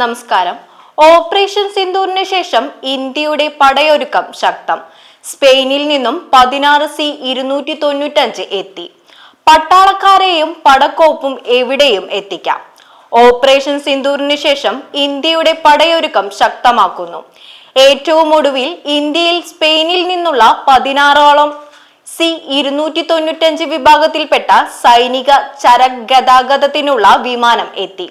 നമസ്കാരം. ഓപ്പറേഷൻ സിന്ദൂറിന് ശേഷം ഇന്ത്യയുടെ പടയൊരുക്കം ശക്തം. സ്പെയിനിൽ നിന്നും പതിനാറ് സി ഇരുന്നൂറ്റി തൊണ്ണൂറ്റഞ്ച് എത്തി. പട്ടാളക്കാരെയും പടക്കോപ്പും എവിടെയും എത്തിക്കാം. ഓപ്പറേഷൻ സിന്ദൂറിന് ശേഷം ഇന്ത്യയുടെ പടയൊരുക്കം ശക്തമാക്കുന്നു. ഏറ്റവും ഒടുവിൽ ഇന്ത്യയിൽ സ്പെയിനിൽ നിന്നുള്ള പതിനാറോളം സി ഇരുന്നൂറ്റി തൊണ്ണൂറ്റഞ്ച് വിഭാഗത്തിൽപ്പെട്ട സൈനിക ചരക് ഗതാഗതത്തിനുള്ള വിമാനം എത്തി.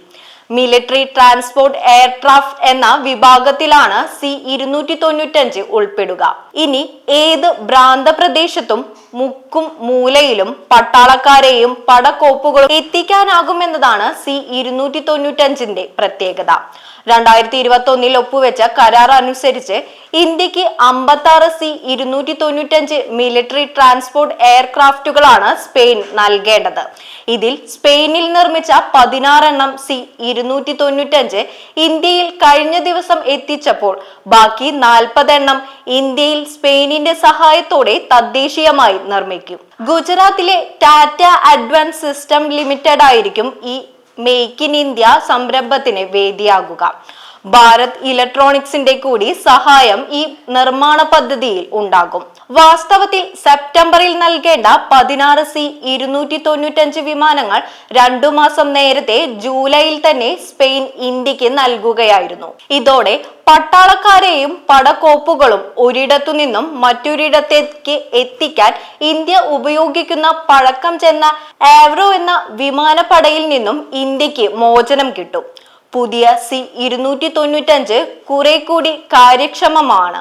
മിലിറ്ററി ട്രാൻസ്പോർട്ട് എയർക്രാഫ്റ്റ് എന്ന വിഭാഗത്തിലാണ് സി ഇരുന്നൂറ്റി തൊണ്ണൂറ്റഞ്ച് ഉൾപ്പെടുക. ഇനി ഏത് ഭ്രാന്ത പ്രദേശത്തും മുക്കും മൂലയിലും പട്ടാളക്കാരെയും പടക്കോപ്പുകളും എത്തിക്കാനാകുമെന്നതാണ് സി ഇരുന്നൂറ്റി തൊണ്ണൂറ്റഞ്ചിന്റെ പ്രത്യേകത. രണ്ടായിരത്തി ഇരുപത്തി ഒന്നിൽ ഒപ്പുവെച്ച കരാർ അനുസരിച്ച് ഇന്ത്യയ്ക്ക് അമ്പത്തി ആറ് സി ഇരുന്നൂറ്റി തൊണ്ണൂറ്റഞ്ച് മിലിറ്ററി ട്രാൻസ്പോർട്ട് എയർക്രാഫ്റ്റുകളാണ് സ്പെയിൻ നൽകേണ്ടത്. ഇതിൽ സ്പെയിനിൽ നിർമ്മിച്ച പതിനാറെണ്ണം സി ഇരുന്നൂറ്റി തൊണ്ണൂറ്റഞ്ച് ഇന്ത്യയിൽ കഴിഞ്ഞ ദിവസം എത്തിച്ചപ്പോൾ ബാക്കി നാൽപ്പതെണ്ണം ഇന്ത്യയിൽ സ്പെയിനിന്റെ സഹായത്തോടെ തദ്ദേശീയമായി നിർമ്മിക്കും. ഗുജറാത്തിലെ ടാറ്റ അഡ്വാൻസ് സിസ്റ്റം ലിമിറ്റഡ് ആയിരിക്കും ഈ മേക്ക് ഇൻ ഇന്ത്യ സംരംഭത്തിന് വേദിയാകുക. ഭാരത് ഇലക്ട്രോണിക്സിന്റെ കൂടി സഹായം ഈ നിർമ്മാണ പദ്ധതിയിൽ ഉണ്ടാകും. വാസ്തവത്തിൽ സെപ്റ്റംബറിൽ നൽകേണ്ട പതിനാറ് സി ഇരുന്നൂറ്റി തൊണ്ണൂറ്റഞ്ച് വിമാനങ്ങൾ രണ്ടു മാസം നേരത്തെ ജൂലൈയിൽ തന്നെ സ്പെയിൻ ഇന്ത്യയ്ക്ക് നൽകുകയായിരുന്നു. ഇതോടെ പട്ടാളക്കാരെയും പടക്കോപ്പുകളും ഒരിടത്തു നിന്നും മറ്റൊരിടത്തേക്ക് എത്തിക്കാൻ ഇന്ത്യ ഉപയോഗിക്കുന്ന പഴക്കം ചെന്ന ആവ്രോ എന്ന വിമാനപ്പടയിൽ നിന്നും ഇന്ത്യയ്ക്ക് മോചനം കിട്ടും. പുതിയ സി ഇരുന്നൂറ്റി തൊണ്ണൂറ്റഞ്ച് കുറെ കൂടി കാര്യക്ഷമമാണ്.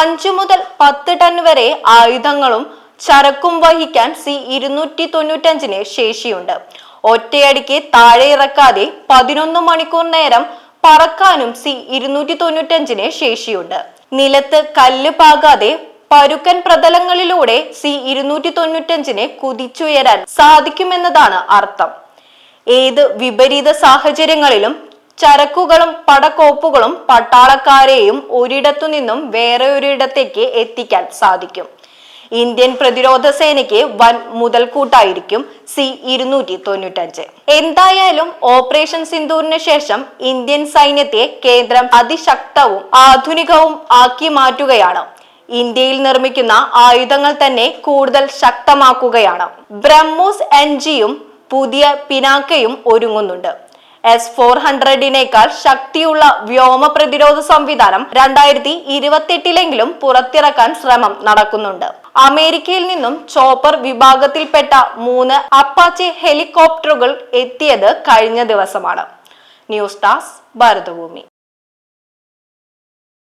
അഞ്ചു മുതൽ പത്ത് ടൺ വരെ ആയുധങ്ങളും ചരക്കും വഹിക്കാൻ സി ഇരുന്നൂറ്റി തൊണ്ണൂറ്റഞ്ചിന് ശേഷിയുണ്ട്. ഒറ്റയടിക്ക് താഴെ ഇറക്കാതെ പതിനൊന്ന് മണിക്കൂർ നേരം പറക്കാനും സി ഇരുന്നൂറ്റി തൊണ്ണൂറ്റഞ്ചിന് ശേഷിയുണ്ട്. നിലത്ത് കല്ല് പാകാതെ പരുക്കൻ പ്രതലങ്ങളിലൂടെ സി ഇരുന്നൂറ്റി തൊണ്ണൂറ്റഞ്ചിന് കുതിച്ചുയരാൻ സാധിക്കുമെന്നതാണ് അർത്ഥം. ഏത് വിപരീത സാഹചര്യങ്ങളിലും ചരക്കുകളും പടക്കോപ്പുകളും പട്ടാളക്കാരെയും ഒരിടത്തു നിന്നും വേറെ ഒരിടത്തേക്ക് എത്തിക്കാൻ സാധിക്കും. ഇന്ത്യൻ പ്രതിരോധ സേനയ്ക്ക് വൻ മുതൽക്കൂട്ടായിരിക്കും സി ഇരുന്നൂറ്റി തൊണ്ണൂറ്റഞ്ച്. എന്തായാലും ഓപ്പറേഷൻ സിന്ദൂറിന് ശേഷം ഇന്ത്യൻ സൈന്യത്തെ കേന്ദ്രം അതിശക്തവും ആധുനികവും ആക്കി മാറ്റുകയാണ്. ഇന്ത്യയിൽ നിർമ്മിക്കുന്ന ആയുധങ്ങൾ തന്നെ കൂടുതൽ ശക്തമാക്കുകയാണ്. ബ്രഹ്മോസ് എൻ ജിയും പുതിയ പിനാക്കയും ഒരുങ്ങുന്നുണ്ട്. എസ് ഫോർ ഹൺഡ്രഡിനേക്കാൾ ശക്തിയുള്ള വ്യോമ പ്രതിരോധ സംവിധാനം രണ്ടായിരത്തി ഇരുപത്തെട്ടിലെങ്കിലും പുറത്തിറക്കാൻ ശ്രമം നടക്കുന്നുണ്ട്. അമേരിക്കയിൽ നിന്നും ചോപ്പർ വിഭാഗത്തിൽപ്പെട്ട മൂന്ന് അപ്പാച്ചെ ഹെലികോപ്റ്ററുകൾ എത്തിയത് കഴിഞ്ഞ ദിവസമാണ്. ന്യൂസ് ടാസ് ഭാരതഭൂമി.